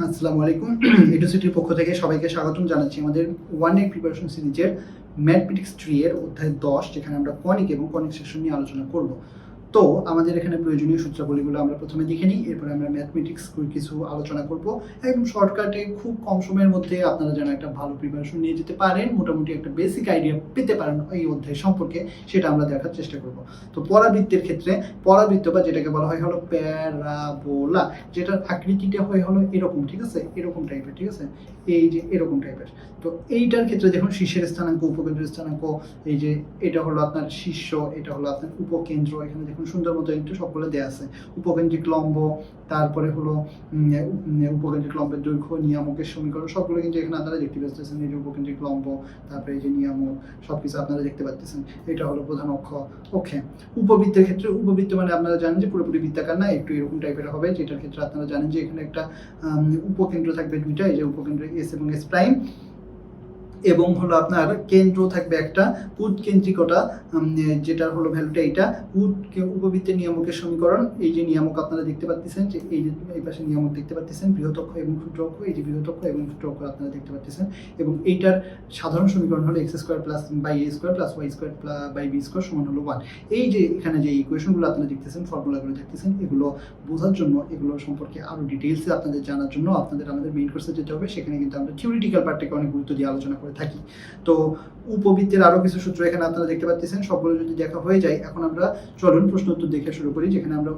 আসসালামু আলাইকুম। ইউনিভার্সিটির পক্ষ থেকে সবাইকে স্বাগতম জানাচ্ছি আমাদের ওয়ান ডে প্রিপারেশন সিরিজের ম্যাথমেটিক্স থ্রি এর অধ্যায় দশ, যেখানে আমরা কনিক এবং কনিক সেকশন নিয়ে আলোচনা করব। তো আমাদের এখানে প্রয়োজনীয় সূত্রাবলীগুলো আমরা প্রথমে দেখে নিই, এরপরে আমরা ম্যাথমেটিক্স কিছু আলোচনা করব। একদম শর্টকাটে খুব কম সময়ের মধ্যে আপনারা যেন একটা ভালো প্রিপারেশন নিয়ে যেতে পারেন, মোটামুটি একটা বেসিক আইডিয়া পেতে পারেন এই অধ্যায় সম্পর্কে, সেটা আমরা দেখার চেষ্টা করব। তো পরাবৃত্তের ক্ষেত্রে, পরাবৃত্ত বা যেটাকে বলা হয় হলো প্যারাবোলা, যেটার আকৃতিটা হয় হলো এরকম, ঠিক আছে? এরকম টাইপের ঠিক আছে? এই যে এরকম টাইপের তো এইটার ক্ষেত্রে দেখুন শীর্ষের স্থানাঙ্ক, উপকেন্দ্রের স্থানাঙ্ক, এই যে এটা হলো আপনার শীর্ষ, এটা হলো আপনার উপকেন্দ্র, এখানে দেখুন সুন্দর মতো একটু সবগুলো দেওয়া আছে। উপকেন্দ্রিক লম্ব, তারপরে হলো উপকেন্দ্রিক লম্বের দৈর্ঘ্য, নিয়ামকের সমীকরণ সবগুলো কিন্তু এখানে আপনারা দেখতে পাচ্ছেন এই যে উপকেন্দ্রিক লম্ব, তারপরে এই যে নিয়ামক, সবকিছু আপনারা দেখতে পাচ্ছেন। এটা হলো প্রধান অক্ষ। ওকে, উপবৃত্তের ক্ষেত্রে, উপবৃত্ত মানে আপনারা জানেন যে পুরোপুরি বৃত্তাকার না, একটু এরকম টাইপের হবে, যেটার ক্ষেত্রে আপনারা জানেন যে এখানে একটা উপকেন্দ্র থাকবে দুইটা, এই যে উপকেন্দ্র এস এবং এস প্রাইম এবং হলো আপনার কেন্দ্র থাকবে একটা উৎকেন্দ্রিকতা উম, যেটার হলো ভ্যালুটা এইটা। উৎ উপবৃত্তের নিয়ামকের সমীকরণ এই যে নিয়ামক আপনারা দেখতে পাচ্ছেন যে এই যে এই পাশে নিয়ামক দেখতে পাচ্ছেন বৃহতক্ষ এবং ক্ষুদ্রক্ষ এই যে বৃহতক্ষ এবং ক্ষুদ্রক্ষ আপনারা দেখতে পাচ্ছেন। এবং এইটার সাধারণ সমীকরণ হলো x square plus by a square plus y square by b square সমান হলো ওয়ান এই যে এখানে যে ইকুয়েশনগুলো আপনারা দেখতেছেন ফর্মুলাগুলো দেখতেছেন এগুলো বোঝার জন্য এগুলো সম্পর্কে আরও ডিটেলসে আপনাদের জানার জন্য আপনাদের আমাদের মেইন কোর্সে যেতে হবে। সেখানে কিন্তু আমরা থিওরিটিক্যাল পার্টটাকে অনেক গুরুত্ব দিয়ে আলোচনা করে থাকি তো উপবৃত্তের আরও কিছু সূত্র এখানে আপনারা দেখতে পাচ্ছেন, সবগুলো যদি দেখা হয়ে যায়, এখন আমরা চলুন প্রশ্ন উত্তর দেখে শুরু করি, যেখানে আমরা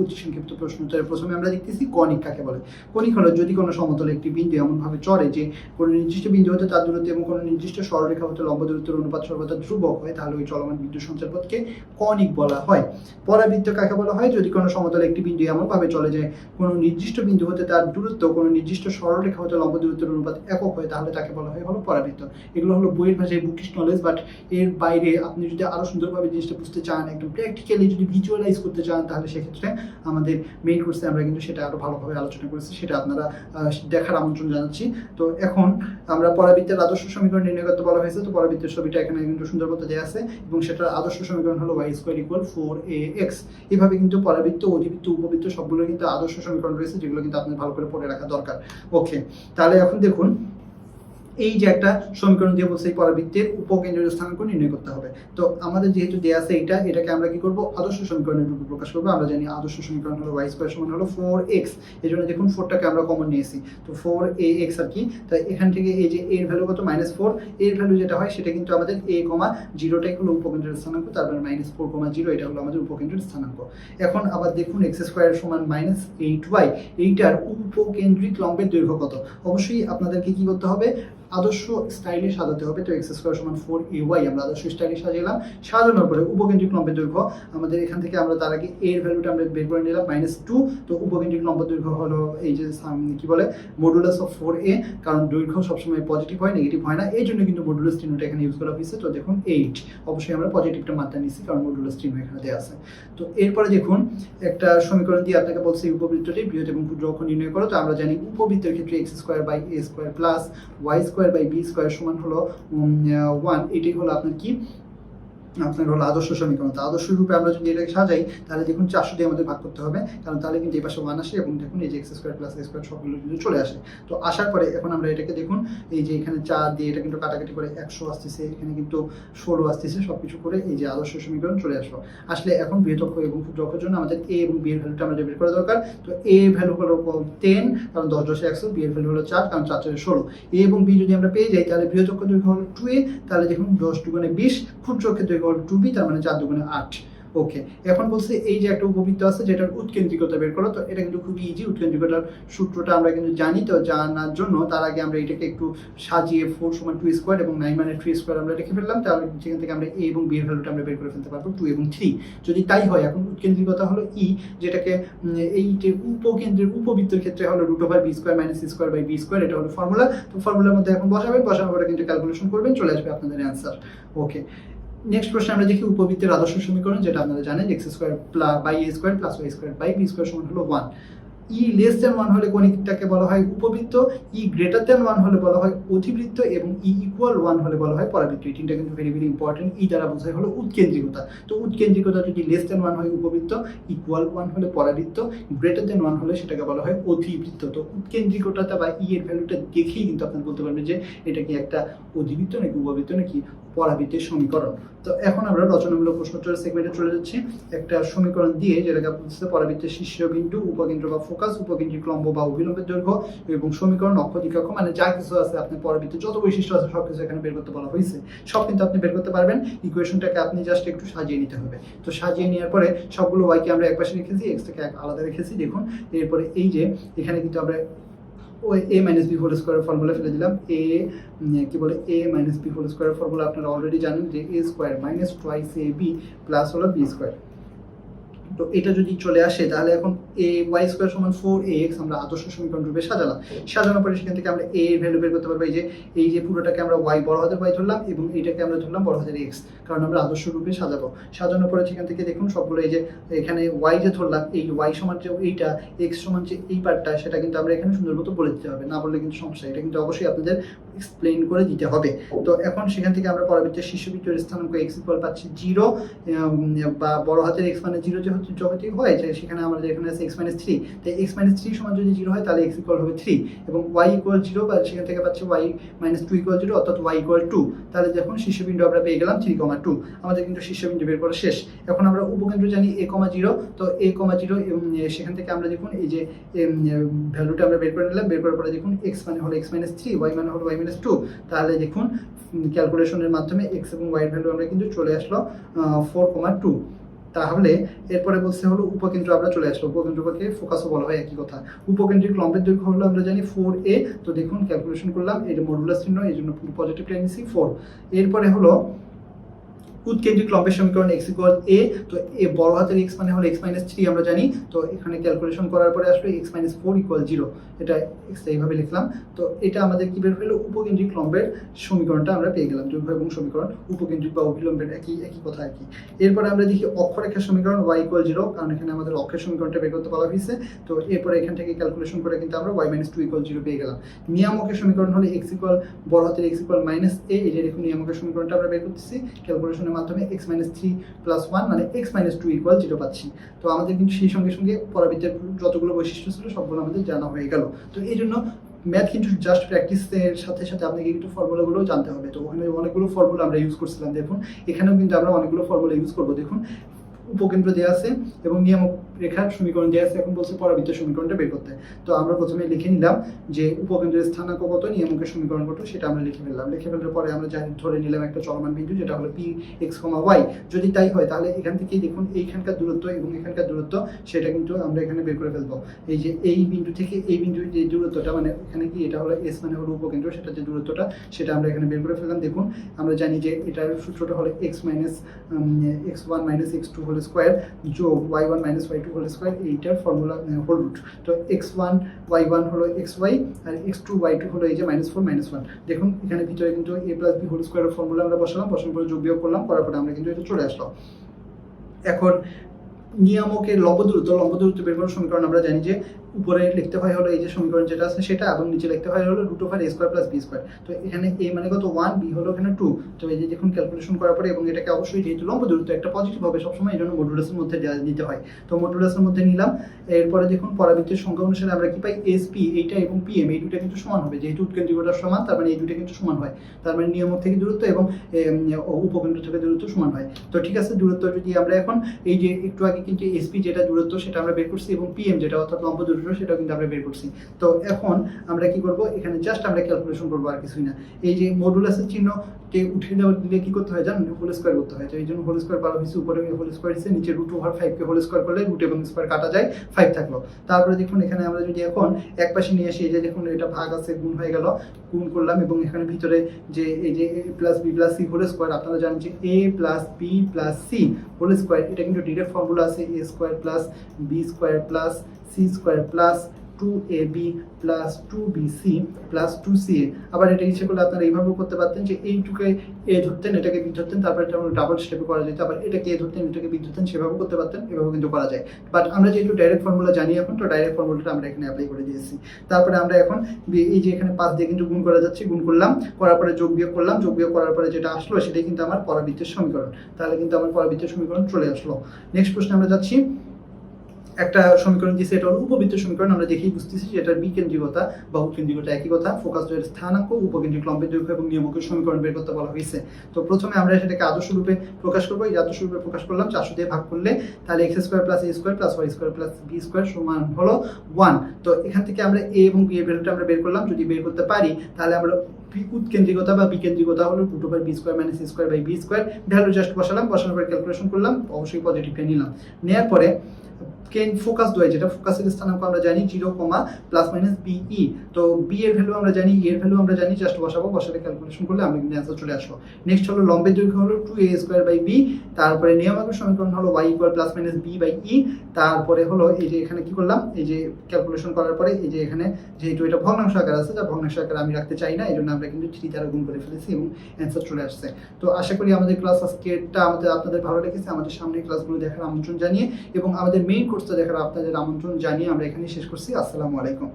অতি সংক্ষিপ্ত প্রশ্ন উত্তরে প্রথমে আমরা দেখতেছি কণিক কাকে বলে। কণিক হলো যদি কোনো সমতলে একটি বিন্দু এমনভাবে চড়ে যে কোনো নির্দিষ্ট বিন্দু হতে তার দূরত্ব এবং কোনো নির্দিষ্ট সরলরেখা হতে লম্ব দূরত্বের অনুপাত সর্বদা ধ্রুবক হয়, তাহলে ওই চলমান বিদ্যুৎ সঞ্চারপথকে কণিক বলা হয়। পরাবৃত্ত কাকে বলা হয়? যদি কোনো সমতলে একটি বিন্দু এমনভাবে চলে যায় কোনো নির্দিষ্ট বিন্দু হতে তার দূরত্ব কোনো নির্দিষ্ট সরলরেখা হতে লম্ব দূরত্বের অনুপাত একক হয়, তাহলে তাকে বলা হয় হলো পরাবৃত্ত। এগুলো হলো বইয়ের ভাষায় বুকিশ নলেজ বাট এর বাইরে আপনি যদি আরও সুন্দরভাবে জিনিসটা বুঝতে চান, একদম প্র্যাকটিক্যালি যদি ভিজুয়ালাইজ করতে চান, তাহলে সেক্ষেত্রে আমাদের মেইন কোর্সে আমরা কিন্তু সেটা আরও ভালোভাবে আলোচনা করেছি, সেটা আপনারা দেখার আমন্ত্রণ জানাচ্ছি। তো এখন আমরা পরাবৃত্তের আদর্শ সমীকরণ নির্ণয় করতে বলা হয়েছে, তো পরাবৃত্তের ছবিটা এখানে কিন্তু সুন্দর মতো দেওয়া আছে এবং সেটার আদর্শ সমীকরণ হলো y square equal four a x এভাবে কিন্তু পরাবৃত্ত, অধিবৃত্ত, উপবৃত্ত সবগুলো কিন্তু আদর্শ সমীকরণ রয়েছে, যেগুলো কিন্তু আপনার ভালো করে পড়ে রাখা দরকার। ওকে তাহলে এখন দেখুন এই যে একটা সমীকরণ দিয়ে বলছে এই পরাবৃত্তের উপকেন্দ্রীয় স্থানাঙ্ক নির্ণয় করতে হবে। তো আমাদের যেহেতু দেয়া আছে এটা এটাকে আমরা কি করব? আদর্শ সমীকরণের রূপে প্রকাশ করব। আমরা জানি আদর্শ সমীকরণ হলো ওয়াই স্কোয়ার সমান হলো ফোর এক্স এই জন্য দেখুন ফোরটাকে আমরা কমন নিয়েছি। তো ফোর এ এক্স আর কি? তাই এখান থেকে এই যে এর ভ্যালু কত? মাইনাস ফোর এর ভ্যালু যেটা হয়, সেটা কিন্তু আমাদের এ কমা জিরোটাই হলো উপকেন্দ্রের স্থানাঙ্ক। তারপরে মাইনাস ফোর কমা জিরো এটা হলো আমাদের উপকেন্দ্রের স্থানাঙ্ক। এখন আবার দেখুন এক্স স্কোয়ার সমান মাইনাস এইট ওয়াই এইটার উপকেন্দ্রিক লম্বের দৈর্ঘ্য কত? অবশ্যই আপনাদেরকে কি করতে হবে? আদর্শ স্টাইলে সাজাতে হবে। তো এক্স স্কোয়ার সমান ফোর এ ওয়াই আমরা আদর্শ স্টাইলে সাজালাম সাজানোর পরে উপকেন্দ্রিক লম্বের দৈর্ঘ্য আমাদের এখান থেকে আমরা তার আগে এর ভ্যালুটা আমরা বের করে নিলাম মাইনাস টু তো উপকেন্দ্রিক লম্ব দৈর্ঘ্য হলো এই যে কি বলে মডুলাস অফ ফোর এ কারণ দৈর্ঘ্য সবসময় পজিটিভ হয় নেগেটিভ হয় না। এই জন্য কিন্তু মডুলাস চিহ্নটা এখানে ইউজ করা হয়েছে। তো দেখুন এইট অবশ্যই আমরা পজিটিভটা মাত্রা নিচ্ছি কারণ মডুলাস চিহ্ন এখানে দেওয়া আছে। তো এরপরে দেখুন, একটা সমীকরণ দিয়ে আপনাকে বলছে এই উপবৃত্তটি বৃহৎ এবং ক্ষুদ্র অক্ষ নির্ণয় করো। তো আমরা জানি উপবৃত্তের ক্ষেত্রে x square by a square plus y square by b square সমান হলো ওয়ান এটি হলো আপনার কি? আপনার হলো আদর্শ সমীকরণ। তো আদর্শ রূপে আমরা যদি এটাকে সাজাই, তাহলে দেখুন চারশো দিয়ে আমাদের ভাগ করতে হবে। কারণ তাহলে কিন্তু এই পাশে ওয়ান আসে এবং দেখুন এই যে এক্স স্কোয়ার প্লাস স্কোয়ার সবগুলো কিন্তু চলে আসে। তো আসার পরে এখন আমরা এটাকে দেখুন, এই যে এখানে চার দিয়ে এটা কিন্তু কাটাকাটি করে একশো আসতেছে, এখানে কিন্তু ষোলো আসতেছে সব কিছু করে এই যে আদর্শ সমীকরণ চলে আসলো। আসলে এখন বৃহতক্ষ এবং ক্ষুদ্রক্ষের জন্য আমাদের এ এবং বি এর ভ্যালুটা আমাদের বের করা দরকার। তো এ ভ্যালু হলো টেন কারণ দশ দশে একশো বি এর ভ্যালু হলো চার, কারণ চার চারে ষোলো। এ এবং বি যদি আমরা পেয়ে যাই, তাহলে বৃহতক্ষ দৈর্ঘ্য হলো টু এ তাহলে দেখুন দশ দুগুণে বিশ ক্ষুদ্রক্ষের দৈর্ঘ্য হলো টু বি তার মানে চার দুগুণে আট। ওকে এখন বলছে এই যে একটা উপবৃত্ত আছে যেটার উৎকেন্দ্রিকতা বের করো তো এটা কিন্তু খুবই ইজি উৎকেন্দ্রিকতার সূত্রটা আমরা কিন্তু জানি তো জানার জন্য তার আগে আমরা এটাকে একটু সাজিয়ে ফোর সমান টু স্কোয়ার এবং নাইন মানে থ্রি স্কোয়ার আমরা লিখে ফেললাম তাহলে সেখান থেকে আমরা এ এবং বি এর ভ্যালুটা আমরা বের করে ফেলতে পারব টু এবং থ্রি যদি তাই হয় এখন উৎকেন্দ্রিকতা হলো ই যেটাকে উম, এই যে উপকেন্দ্রের উপবৃত্তের ক্ষেত্রে হলো root over b square minus square by b square এটা হলো ফর্মুলা তো ফর্মুলার মধ্যে এখন বসাবেন বসানোর পরে কিন্তু ক্যালকুলেশন করবেন চলে আসবে আপনাদের অ্যান্সার ওকে নেক্সট প্রশ্নে আমরা দেখি উপবৃত্তের আদর্শ সমীকরণ, যেটা আপনারা জানেন x square by a square plus y square by b square সমান হলো one e less than one হলে কণিকটাকে বলা হয় উপবৃত্ত, ই গ্রেটার দেন ওয়ান হলে বলা হয় অধিবৃত্ত এবং ই ইকুয়াল ওয়ান হলে বলা হয় পরাবৃত্ত। এই তিনটা কিন্তু ভেরি ভেরি ইম্পর্টেন্ট ই দ্বারা বোঝায় হলো উৎকেন্দ্রিকতা। তো উৎকেন্দ্রিকতা যদি লেস দেন ওয়ান হয় উপবৃত্ত ইকুয়াল ওয়ান হলে পরাবৃত্ত গ্রেটার দেন ওয়ান হলে সেটাকে বলা হয় অধিবৃত্ত তো উৎকেন্দ্রিকতাটা বা ই এর ভ্যালুটা দেখেই কিন্তু আপনি বলতে পারবেন যে এটা কি একটা অধিবৃত্ত নাকি উপবৃত্ত নাকি পরাবৃত্তের সমীকরণ। তো এখন আমরা রচনামূলক প্রশ্নোত্তর সেগমেন্টে চলে যাচ্ছি। একটা সমীকরণ দিয়ে যেটাকে বলছে পরাবৃত্তের শীর্ষবিন্দু, উপকেন্দ্র বা ফোকাস উপকেন্দ্রিক লম্ব বা অভিলম্বের দৈর্ঘ্য এবং সমীকরণ, অক্ষ দিকাক্ষ মানে যা কিছু আছে আপনি পরাবৃত্তের যত বৈশিষ্ট্য আছে সব কিছু এখানে বের করতে বলা হয়েছে। সব কিন্তু আপনি বের করতে পারবেন। ইকুয়েশনটাকে আপনি জাস্ট একটু সাজিয়ে নিতে হবে। তো সাজিয়ে নেওয়ার পরে সবগুলো ওয়াইকে আমরা একপাশে রেখেছি এক্সটাকে এক আলাদা রেখেছি, দেখুন। এরপরে এই যে, এখানে কিন্তু আমরা ওই এ মাইনাস বি হোল স্কোয়ারের ফর্মুলা ফেলে দিলাম। এ কি বলে, এ মাইনাস বি হোল স্কোয়ারের ফর্মুলা আপনারা অলরেডি জানেন যে a square minus twice a b plus হলো বি স্কোয়ার তো এটা যদি চলে আসে তাহলে এখন এ ওয়াই স্কোয়ার সমান ফোর এ এক্স আমরা আদর্শ সমীকরণ রূপে সাজালাম। সাজানোর পরে সেখান থেকে আমরা এ এর ভ্যালু বের করতে পারব এই যে এই যে পুরোটাকে আমরা ওয়াই বড় হাতের ওয়াই ধরলাম এবং এইটাকে আমরা ধরলাম বড় হাতের এক্স কারণ আমরা আদর্শ রূপে সাজাবো। সাজানোর পরে সেখান থেকে দেখুন সবগুলো এই যে এখানে ওয়াই যে ধরলাম এই ওয়াই সমান যে এইটা এক্স সমান যে এই পার্টটা সেটা কিন্তু আমরা এখানে সুন্দর মতো বলে দিতে হবে। না বললে কিন্তু সমস্যা এটা কিন্তু অবশ্যই আপনাদের এক্সপ্লেন করে দিতে হবে। তো এখন সেখান থেকে আমরা পরবর্তী শীর্ষবিন্দুর স্থানাঙ্ক এক্স ইকুয়াল পাচ্ছি জিরো বা বড় হাতের এক্স মানে জিরো যেহেতু যতই হয়, যে সেখানে আমাদের এখানে আছে এক্স মাইনাস থ্রি তাই এক্স মাইনাস থ্রি সমান যদি জিরো হয়, তাহলে এক্স ইকুয়াল হবে থ্রি এবং ওয়াই ইকুয়াল জিরো বা সেখান থেকে পাচ্ছে y minus two equal zero অর্থাৎ ওয়াই ইকুয়াল টু তাহলে যখন শীর্ষবিন্দু আমরা পেয়ে গেলাম থ্রি কমা টু আমাদের কিন্তু শীর্ষবিন্দু বের করা শেষ। এখন আমরা উপকেন্দ্র জানি এ কমা জিরো তো এ কমা জিরো সেখান থেকে আমরা দেখুন এই যে ভ্যালুটা আমরা বের করে নিলাম, বের করার পরে দেখুন এক্স মানে হলো এক্স মাইনাস থ্রি ওয়াই মানে হলো ওয়াই মাইনাস টু তাহলে দেখুন ক্যালকুলেশনের মাধ্যমে এক্স এবং ওয়াই ভ্যালু আমরা কিন্তু চলে আসলো ফোর কমা টু তাহলে এরপরে বলছে হলো উপকেন্দ্র আমরা চলে আসলো। উপকেন্দ্রকে ফোকাসও বলা হয় একই কথা। উপকেন্দ্রিক লম্বের দৈর্ঘ্য হলো আমরা জানি ফোর এ তো দেখুন ক্যালকুলেশন করলাম এটা মডুলার চিহ্ন, এই জন্য পজিটিভ নিয়েছি ফোর এরপরে হলো উৎকেন্দ্রিক লম্বের সমীকরণ এক্স ইকুয়াল এ তো এ বড় হাতের এক্স মানে হলো এক্স মাইনাস থ্রি আমরা জানি, তো এখানে ক্যালকুলেশন করার পরে আসলে x minus four equal zero এটা এক্সটা এইভাবে লিখলাম, তো এটা আমাদের কি বের হলো? উপকেন্দ্রিক লম্বের সমীকরণটা আমরা পেয়ে গেলাম দৈর্ঘ্য এবং সমীকরণ, উপকেন্দ্রিক বা অভিলম্বের একই একই কথা আর কি। এরপরে আমরা দেখি অক্ষরেখার সমীকরণ ওয়াই ইকুয়াল জিরো কারণ এখানে আমাদের অক্ষের সমীকরণটা বের করতে বলা হয়েছে, তো এরপরে এখান থেকে ক্যালকুলেশন করে কিন্তু আমরা y minus two equal zero পেয়ে গেলাম। নিয়ামকের সমীকরণ হলো এক্স ইকুয়াল বড় হাতের এক্স ইকুয়াল মাইনাস এ যে দেখুন নিয়ামকের সমীকরণটা আমরা বের করতেছি ক্যালকুলেশনের মাধ্যমে x minus three plus one মানে x minus two equal zero পাচ্ছি। তো আমাদের কিন্তু সেই সঙ্গে সঙ্গে পরাবৃত্তের যতগুলো বৈশিষ্ট্য ছিল সবগুলো আমাদের জানা হয়ে গেল। তো এই জন্য ম্যাথ কিন্তু জাস্ট প্র্যাকটিসের সাথে সাথে আপনাকে কিন্তু ফর্মুলাগুলো জানতে হবে। তো ওখানে অনেকগুলো ফর্মুলা আমরা ইউজ করছিলাম। দেখুন, এখানেও কিন্তু আমরা অনেকগুলো ফর্মুলা ইউজ করব। দেখুন, উপকেন্দ্র দেওয়া আছে এবং নিয়ামক রেখার সমীকরণ দেওয়া আছে, এখন বলছে পরাবৃত্ত সমীকরণটা বের করতে। তো আমরা প্রথমে লিখে নিলাম যে উপকেন্দ্রের স্থানাঙ্ক কত নিয়ামকের সমীকরণ কত সেটা আমরা লিখে ফেললাম। লিখে ফেলার পরে আমরা জানি, ধরে নিলাম একটা চলমান বিন্দু, যেটা হলো পি এক্স কমা ওয়াই যদি তাই হয়, তাহলে এখান থেকে দেখুন, এইখানকার দূরত্ব এবং এখানকার দূরত্ব, সেটা কিন্তু আমরা এখানে বের করে ফেলব। এই যে এই বিন্দু থেকে এই বিন্দুর যে দূরত্বটা মানে এখানে কি, এটা হলো এস মানে হলো উপকেন্দ্র, সেটা যে দূরত্বটা, সেটা আমরা এখানে বের করে ফেললাম। দেখুন, আমরা জানি যে এটার সূত্রটা হলো x minus x one minus x two whole square যোগ y one minus y two whole square এইটার ফর্মুলা হোল রুট তো এক্স ওয়ান ওয়াই ওয়ান হলো এক্স ওয়াই আর এক্স টু ওয়াই টু হলো এই যে মাইনাস ফোর মাইনাস ওয়ান দেখুন, এখানে ভিতরে কিন্তু এ প্লাস বি হোল স্কোয়ারের ফর্মুলা আমরা বসালাম, বসানোর পরে যোগ বিয়োগ করলাম, করার পরে আমরা কিন্তু এটা চলে আসলাম। এখন নিয়ামকের লম্ব দূরত্ব লম্ব দূরত্ব বের করার সমীকরণ আমরা জানি যে উপরে লিখতে হয় হলো এই যে সমীকরণ যেটা আছে সেটা এবং নিচে লিখতে হয় হলো root over a square plus b square তো এখানে এ মানে কত? ওয়ান বি হলো এখানে টু তো এই যে দেখুন ক্যালকুলেশন করার পরে এবং এটাকে অবশ্যই যেহেতু লম্ব দূরত্ব একটা পজিটিভ হবে সবসময় এই জন্য মডুলাসের মধ্যে দিতে হয়। তো মডুলাসের মধ্যে নিলাম। এরপরে দেখুন পরাবৃত্তের সংখ্যা অনুসারে আমরা কি পাই? এস পি এইটা এবং পি এম এই দুটো কিন্তু সমান হবে। যেহেতু উৎকেন্দ্রিকতার সমান তার মানে এই দুটো কিন্তু সমান হয়। তার মানে নিয়মক থেকে দূরত্ব এবং এম, উপকেন্দ্র থেকে দূরত্ব সমান হয়। তো ঠিক আছে দূরত্ব যদি আমরা এখন এই যে একটু আগে কিন্তু এস এসপি যেটা দূরত্ব সেটা আমরা বের করছি এবং পিএম যেটা অর্থাৎ লম্ব দূরত্ব সেটা কিন্তু আমরা বের করছি। তো এখন আমরা কি করব? এখানে জাস্ট আমরা ক্যালকুলেশন করব আর কিছুই না। এই যে মডুলাসের চিহ্নকে উঠে দেওয়া দিলে কি করতে হয় জানেন? হোল স্কোয়ার করতে হয়। এই জন্য হোল স্কোয়ার করা হয়েছে, উপরে হোল স্কোয়ার হিসেবে নিচে রুট ওভার ফাইভকে হোল স্কোয়ার করলে রুট এবং স্কোয়ার কাটা যায় ফাইভ থাকল। তারপরে দেখুন, এখানে আমরা যদি এখন এক পাশে নিয়ে আসি, এই যে দেখুন, এটা ভাগ আছে, গুণ হয়ে গেল, গুণ করলাম এবং এখানে ভিতরে যে এই যে a plus b plus c whole square আপনারা জানেন যে a plus b plus c whole square এটা কিন্তু ডিরেক্ট ফর্মুলা আছে a square plus b square plus c square plus two a b plus two b c plus two c a আবার এটা ইচ্ছে করলে আপনারা এইভাবেও করতে পারতেন যে এইটুকে এ ধরতেন, এটাকে বি ধরতেন, তারপরে এটা ডাবল স্টেপে করা যেত। আবার এটাকে এ ধরতেন, এটাকে বি ধরতেন, সেভাবেও করতে পারতেন এভাবে কিন্তু করা যায়। বাট আমরা যেহেতু ডাইরেক্ট ফর্মুলা জানি এখন, তো ডাইরেক্ট ফর্মুলাটা আমরা এখানে অ্যাপ্লাই করে দিয়েছি। তারপরে আমরা এখন এই যে এখানে পাঁচ দিয়ে কিন্তু গুণ করা যাচ্ছে, গুণ করলাম, করার পরে যোগ বিয়োগ করলাম, যোগ বিয়োগ করার পরে যেটা আসলো, সেটাই কিন্তু আমার পরাবৃত্তের সমীকরণ। তাহলে কিন্তু আমার পরাবৃত্তের সমীকরণ চলে আসলো। নেক্সট প্রশ্নে আমরা যাচ্ছি একটা সমীকরণ দিয়েছে, এটা হলো উপবৃত্ত সমীকরণ, আমরা দেখেই বুঝতেছি যে এটার বিকেন্দ্রিকতা বা উৎকেন্দ্রিকতা একই কথা, ফোকাস স্থানাঙ্ক উপকেন্দ্রিক লম্বের দৈর্ঘ্য এবং নিয়মকের সমীকরণ বের করতে বলা হয়েছে। তো প্রথমে আমরা সেটাকে আদর্শ রূপে প্রকাশ করব, এই আদর্শ রূপে প্রকাশ করলাম, চারশো দিয়ে ভাগ করলে তাহলে x square plus a square plus y square plus b square সমান হলো ওয়ান তো এখান থেকে আমরা এ এবং বি এর ভ্যালুটা আমরা বের করলাম, যদি বের করতে পারি, তাহলে আমরা উৎকেন্দ্রিকতা বা বিকেন্দ্রিকতা হলো root over b square minus square by b square value just বসালাম, বসানোর পরে ক্যালকুলেশন করলাম, অবশ্যই পজিটিভটা নিলাম। নেওয়ার পরে কেন ফোকাস দয় যেটা ফোকাসের স্থানাঙ্ক আমরা জানি zero comma plus minus b e তো বি এর ভ্যালু আমরা জানি এর ভ্যালু আমরা জানি জাস্ট বসাবো, বসালে ক্যালকুলেশন করলে আমরা কিন্তু অ্যান্সার চলে আসলো নেক্সট হলো লম্বের দৈর্ঘ্য হলো two a square by b তারপরে নিয়মাঙ্ক সমীকরণ হলো y equal plus minus b by e তারপরে হলো এই যে এখানে কি করলাম, এই যে ক্যালকুলেশন করার পরে এই যে এখানে যেহেতু এটা ভগ্নাংশ আকার আছে, যা ভগ্নাংশ আকার আমি রাখতে চাই না এই জন্য আমরা কিন্তু থ্রি দ্বারা গুণ করে ফেলেছি এবং অ্যান্সার চলে আসছে। তো আশা করি আমাদের ক্লাস আজকেরটা আমাদের আপনাদের ভালো লেগেছে, আমাদের সামনে ক্লাসগুলো দেখার আমন্ত্রণ জানিয়ে এবং আমাদের মেইন কোর্সটা দেখার আপনাদের আমন্ত্রণ জানিয়ে আমরা এখানে শেষ করছি। আসসালামু আলাইকুম।